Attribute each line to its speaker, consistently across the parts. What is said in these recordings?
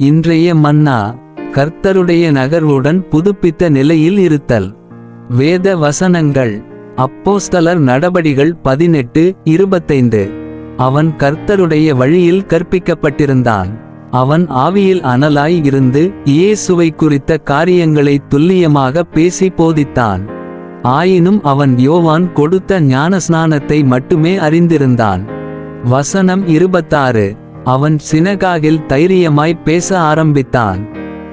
Speaker 1: இன்றைய மன்னா கர்த்தருடைய நகர்வுடன் புதுப்பித்த நிலையில் இருத்தல். வேத வசனங்கள் அப்போஸ்தலர் நடபடிகள் பதினெட்டு இருபத்தைந்து. அவன் கர்த்தருடைய வழியில் கற்பிக்கப்பட்டிருந்தான். அவன் ஆவியில் அனலாய் இருந்து இயேசுவை குறித்த காரியங்களை துல்லியமாக பேசி போதித்தான். ஆயினும் அவன் யோவான் கொடுத்த ஞானஸ்நானத்தை மட்டுமே அறிந்திருந்தான். வசனம் இருபத்தாறு அவன் சினகாகில் தைரியமாய் பேச ஆரம்பித்தான்.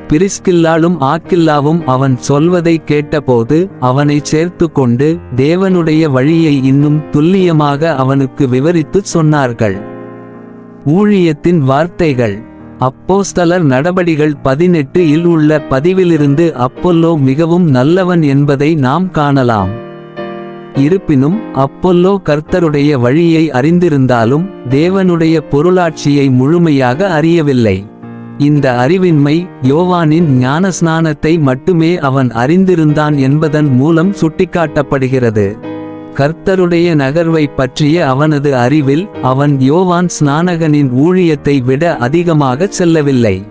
Speaker 1: பிரிஸ்கில்லாலும் ஆக்கில்லாவும் அவன் சொல்வதை கேட்டபோது அவனைச் சேர்த்து கொண்டு தேவனுடைய வழியை இன்னும் துல்லியமாக அவனுக்கு விவரித்துச் சொன்னார்கள். ஊழியத்தின் வார்த்தைகள். அப்போஸ்தலர் நடபடிகள் பதினெட்டு இல் உள்ள பதிவிலிருந்து அப்பொல்லோ மிகவும் நல்லவன் என்பதை நாம் காணலாம். இருப்பினும் அப்பொல்லோ கர்த்தருடைய வழியை அறிந்திருந்தாலும் தேவனுடைய பொருளாட்சியை முழுமையாக அறியவில்லை. இந்த அறிவின்மை யோவானின் ஞானஸ்நானத்தை மட்டுமே அவன் அறிந்திருந்தான் என்பதன் மூலம் சுட்டிக்காட்டப்படுகிறது. கர்த்தருடைய நகர்வை பற்றிய அவனது அறிவில் அவன் யோவான் ஸ்நானகனின் ஊழியத்தை விட அதிகமாகச் செல்லவில்லை.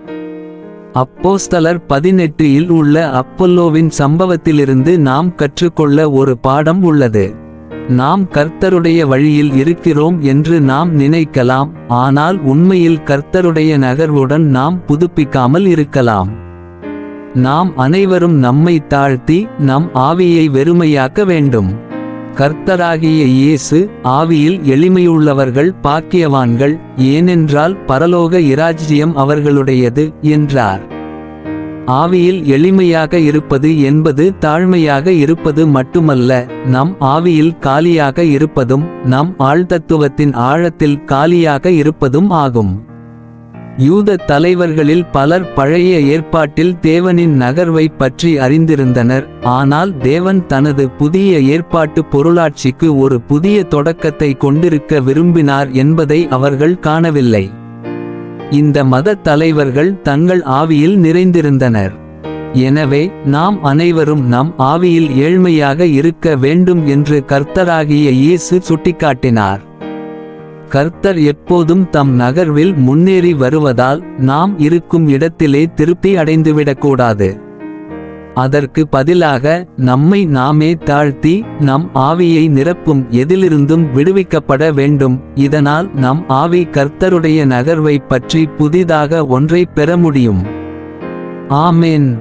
Speaker 1: அப்போஸ்தலர் பதினெட்டு இல் உள்ள அப்பல்லோவின் சம்பவத்திலிருந்து நாம் கற்றுக்கொள்ள ஒரு பாடம் உள்ளது. நாம் கர்த்தருடைய வழியில் இருக்கிறோம் என்று நாம் நினைக்கலாம் ஆனால் உண்மையில் கர்த்தருடைய நகர்வுடன் நாம் புதுப்பிக்காமல் இருக்கலாம். நாம் அனைவரும் நம்மை தாழ்த்தி நம் ஆவியை வெறுமையாக்க வேண்டும். கர்த்தராகிய இயேசு ஆவியில் எளிமையுள்ளவர்கள் பாக்கியவான்கள் ஏனென்றால் பரலோக இராஜ்யம் அவர்களுடையது என்றார். ஆவியில் எளிமையாக இருப்பது என்பது தாழ்மையாக இருப்பது மட்டுமல்ல நம் ஆவியில் காலியாக இருப்பதும் நம் ஆழ்தத்துவத்தின் ஆழத்தில் காலியாக இருப்பதும் ஆகும். யூத தலைவர்களில் பலர் பழைய ஏற்பாட்டில் தேவனின் நகர்வை பற்றி அறிந்திருந்தனர். ஆனால் தேவன் தனது புதிய ஏற்பாட்டு பொருளாட்சிக்கு ஒரு புதிய தொடக்கத்தை கொண்டிருக்க விரும்பினார் என்பதை அவர்கள் காணவில்லை. இந்த மத தலைவர்கள் தங்கள் ஆவியில் நிறைந்திருந்தனர். எனவே நாம் அனைவரும் நம் ஆவியில் ஏழ்மையாக இருக்க வேண்டும் என்று கர்த்தராகிய இயேசு சுட்டிக்காட்டினார். கர்த்தர் எப்போதும் தம் நகர்வில் முன்னேறி வருவதால் நாம் இருக்கும் இடத்திலே திருப்தி அடைந்துவிடக்கூடாது. அதற்கு பதிலாக நம்மை நாமே தாழ்த்தி நம் ஆவியை நிரப்பும் எதிலிருந்தும் விடுவிக்கப்பட வேண்டும். இதனால் நம் ஆவி கர்த்தருடைய நகர்வை பற்றி புதிதாக ஒன்றை பெற முடியும். ஆமேன்.